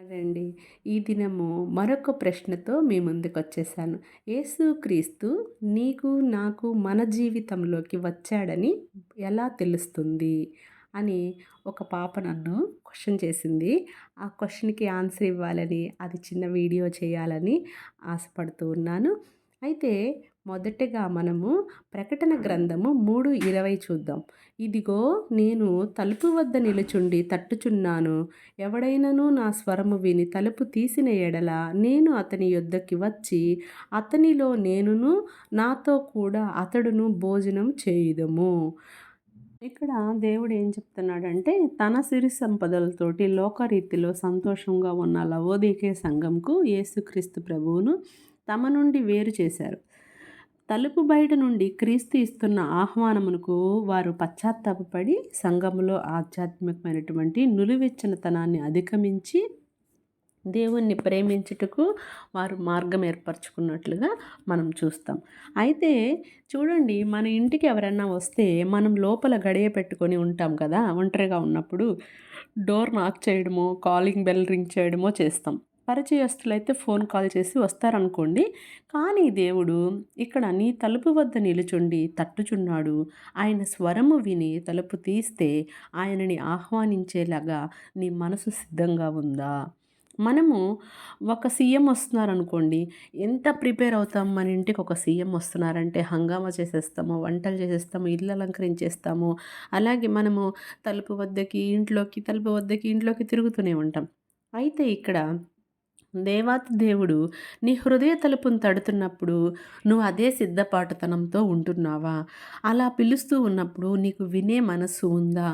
అండి. ఈ దినము మరొక ప్రశ్నతో మీ ముందుకు వచ్చేసాను యేసుక్రీస్తు నీకు నాకు మన జీవితంలోకి వచ్చాడని ఎలా తెలుస్తుంది? అని ఒక పాప నన్ను క్వశ్చన్ చేసింది. ఆ క్వశ్చన్కి ఆన్సర్ ఇవ్వాలని అది చిన్న వీడియో చేయాలని ఆశపడుతూ ఉన్నాను. అయితే మొదటగా మనము ప్రకటన గ్రంథము మూడు ఇరవై చూద్దాం. ఇదిగో నేను తలుపు వద్ద నిలుచుండి తట్టుచున్నాను. ఎవడైనను నా స్వరము విని తలుపు తీసిన ఎడల నేను అతని యొద్దకి వచ్చి అతనిలో నేనును నాతో కూడా అతడును భోజనం చేయుదము. ఇక్కడ దేవుడు ఏం చెప్తున్నాడంటే తన సిరి సంపదలతోటి లోకరీతిలో సంతోషంగా ఉన్న లవోదీకే సంఘంకు యేసుక్రీస్తు ప్రభువును తమ నుండి వేరు చేశారు. తలుపు బయట నుండి క్రీస్తు ఇస్తున్న ఆహ్వానమునకు వారు పశ్చాత్తాపడి సంఘములో ఆధ్యాత్మికమైనటువంటి నులివెచ్చనతనాన్ని అధిగమించి దేవుణ్ణి ప్రేమించుటకు వారు మార్గం ఏర్పరచుకున్నట్లుగా మనం చూస్తాం. అయితే చూడండి మన ఇంటికి ఎవరన్నా వస్తే మనం లోపల గడియ పెట్టుకొని ఉంటాం కదా ఒంటరిగా ఉన్నప్పుడు డోర్ నాక్ చేయడమో కాలింగ్ బెల్ రింగ్ చేయడమో చేస్తాం. పరిచయస్తులైతే ఫోన్ కాల్ చేసి వస్తారనుకోండి కానీ దేవుడు ఇక్కడ నీ తలుపు వద్ద నిలుచుండి తట్టుచున్నాడు. ఆయన స్వరము విని తలుపు తీస్తే ఆయనని ఆహ్వానించేలాగా నీ మనసు సిద్ధంగా ఉందా? మనము ఒక సీఎం వస్తున్నారనుకోండి ఎంత ప్రిపేర్ అవుతాం? మన ఇంటికి ఒక సీఎం వస్తున్నారంటే హంగామా చేసేస్తాము వంటలు చేసేస్తాము ఇల్లు అలంకరించేస్తాము. అలాగే మనము తలుపు వద్దకి ఇంట్లోకి తలుపు వద్దకి ఇంట్లోకి తిరుగుతూనే ఉంటాం. అయితే ఇక్కడ దేవాతి దేవుడు నీ హృదయ తలుపును తడుతున్నప్పుడు నువ్వు అదే సిద్ధపాటుతనంతో ఉంటున్నావా? అలా పిలుస్తూ ఉన్నప్పుడు నీకు వినే మనస్సు ఉందా?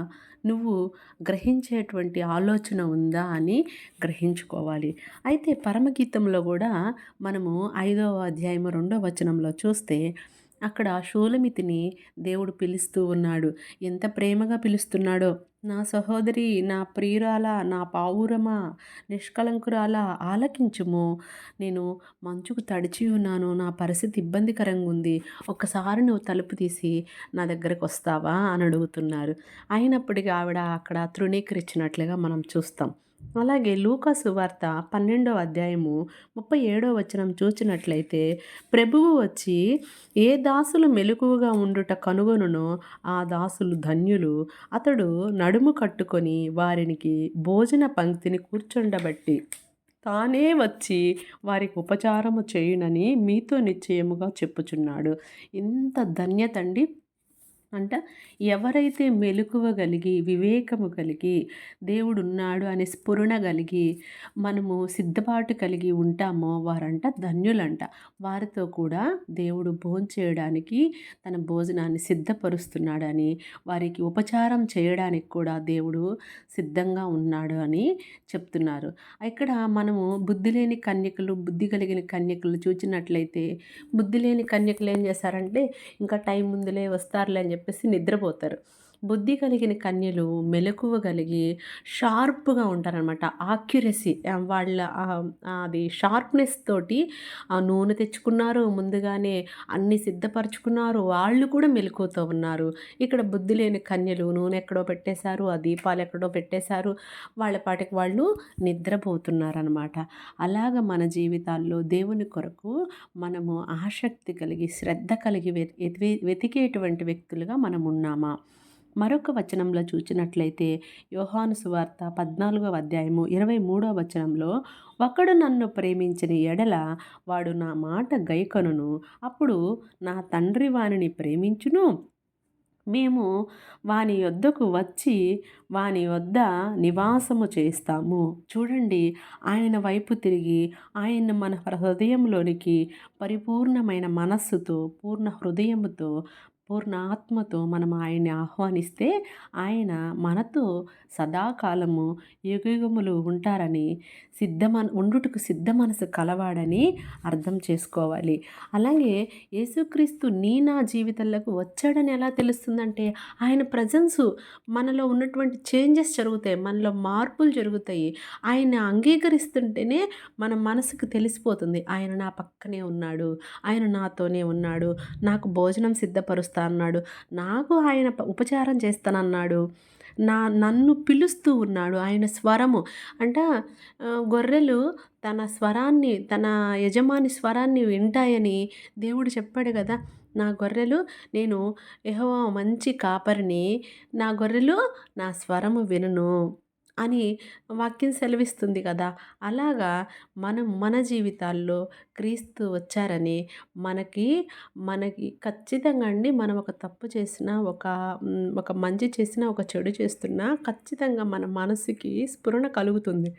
నువ్వు గ్రహించేటువంటి ఆలోచన ఉందా అని గ్రహించుకోవాలి. అయితే పరమగీతంలో కూడా మనము ఐదవ అధ్యాయం రెండవ వచనంలో చూస్తే అక్కడ షూలమితిని దేవుడు పిలుస్తూ ఉన్నాడు. ఎంత ప్రేమగా పిలుస్తున్నాడో నా సహోదరి నా ప్రియురాల నా పావురమా నిష్కలంకురాల ఆలకించుము. నేను మంచుకు తడిచి ఉన్నాను నా పరిస్థితి ఇబ్బందికరంగా ఉంది. ఒకసారి నువ్వు తలుపు తీసి నా దగ్గరకు వస్తావా? అని అడుగుతున్నారు. అయినప్పటికీ ఆవిడ అక్కడ తృణీకరించినట్లుగా మనం చూస్తాం. అలాగే లూకాసు వార్త పన్నెండవ అధ్యాయము ముప్పై ఏడవ వచనం చూచినట్లయితే ప్రభువు వచ్చి ఏ దాసులు మెలకువగా ఉండుట కనుగొనునో ఆ దాసులు ధన్యులు. అతడు నడుము కట్టుకొని వారికి భోజన పంక్తిని కూర్చుండబట్టి తానే వచ్చి వారికి ఉపచారము చేయునని మీతో నిశ్చయముగా చెప్పుచున్నాడు. ఇంత ధన్యతండి. అంట ఎవరైతే మెలకువ కలిగి వివేకము కలిగి దేవుడు ఉన్నాడు అనే స్ఫురణ కలిగి మనము సిద్ధపాటు కలిగి ఉంటామో వారంట ధన్యులంట. వారితో కూడా దేవుడు భోంచేయడానికి తన భోజనాన్ని సిద్ధపరుస్తున్నాడని వారికి ఉపచారం చేయడానికి కూడా దేవుడు సిద్ధంగా ఉన్నాడు అని చెప్తున్నారు. ఇక్కడ మనము బుద్ధి లేని కన్యకలు బుద్ధి కలిగిన కన్యకలు చూచినట్లయితే బుద్ధి లేని కన్యకలు ఏం చేశారంటే ఇంకా టైం ముందులే వస్తారులే అని చెప్పేసి నిద్రపోతారు. బుద్ధి కలిగిన కన్యలు మెలకువ కలిగి షార్ప్గా ఉంటారనమాట ఆక్యురసీ వాళ్ళ అది షార్ప్నెస్ తోటి ఆ నూనె తెచ్చుకున్నారు ముందుగానే అన్ని సిద్ధపరచుకున్నారు వాళ్ళు కూడా మెలకువతో ఉన్నారు. ఇక్కడ బుద్ధి లేని కన్యలు నూనె ఎక్కడో పెట్టేశారు ఆ దీపాలు ఎక్కడో పెట్టేశారు వాళ్ళ పాటికి వాళ్ళు నిద్రపోతున్నారనమాట అలాగ మన జీవితాల్లో దేవుని కొరకు మనము ఆసక్తి కలిగి శ్రద్ధ కలిగి వెతికేటువంటి వ్యక్తులుగా మనం ఉన్నామా మరొక వచనంలో చూచినట్లయితే యోహాను సువార్త పద్నాలుగవ అధ్యాయము ఇరవై మూడవ వచనంలో ఒకడు నన్ను ప్రేమించిన ఎడల వాడు నా మాట గైకొనును. అప్పుడు నా తండ్రి వానిని ప్రేమించును. మేము వాని యొద్దకు వచ్చి వాని వద్ద నివాసము చేస్తాము. చూడండి ఆయన వైపు తిరిగి ఆయన మన హృదయంలోనికి పరిపూర్ణమైన మనస్సుతో పూర్ణ హృదయముతో పూర్ణ ఆత్మతో మనం ఆయన్ని ఆహ్వానిస్తే ఆయన మనతో సదాకాలము యుగయుగములు ఉంటారని సిద్ధమన ఉండుటకు సిద్ధ మనసు కలవాడని అర్థం చేసుకోవాలి. అలాగే యేసుక్రీస్తు నీ నా జీవితాలకు వచ్చాడని ఎలా తెలుస్తుందంటే ఆయన ప్రజెన్సు మనలో ఉన్నటువంటి చేంజెస్ జరుగుతాయి మనలో మార్పులు జరుగుతాయి. ఆయన అంగీకరిస్తుంటేనే మన మనసుకు తెలిసిపోతుంది ఆయన నా పక్కనే ఉన్నాడు ఆయన నాతోనే ఉన్నాడు నాకు భోజనం చేస్తా అన్నాడు. నాకు ఆయన ఉపచారం చేస్తానన్నాడు. నా నన్ను పిలుస్తూ ఉన్నాడు ఆయన స్వరము. అంట గొర్రెలు తన స్వరాన్ని తన యజమాని స్వరాన్ని వింటాయని దేవుడు చెప్పాడు కదా. నా గొర్రెలు నేను యహో మంచి కాపరిని. నా గొర్రెలు నా స్వరము వినును. అని వాక్యం సెలవిస్తుంది కదా! అలాగా మనం మన జీవితాల్లో క్రీస్తు వచ్చారని మనకి మనకి ఖచ్చితంగా అండి మనం ఒక తప్పు చేసిన ఒక ఒక మంచి చేసిన ఒక చెడు చేస్తున్నా ఖచ్చితంగా మన మనసుకి స్ఫురణ కలుగుతుంది.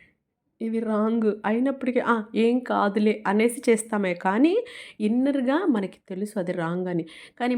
ఇది రాంగ్ అయినప్పటికీ ఏం కాదులే అనేసి చేస్తామే కానీ ఇన్నర్గా మనకి తెలుసు అది రాంగ్ అని. కానీ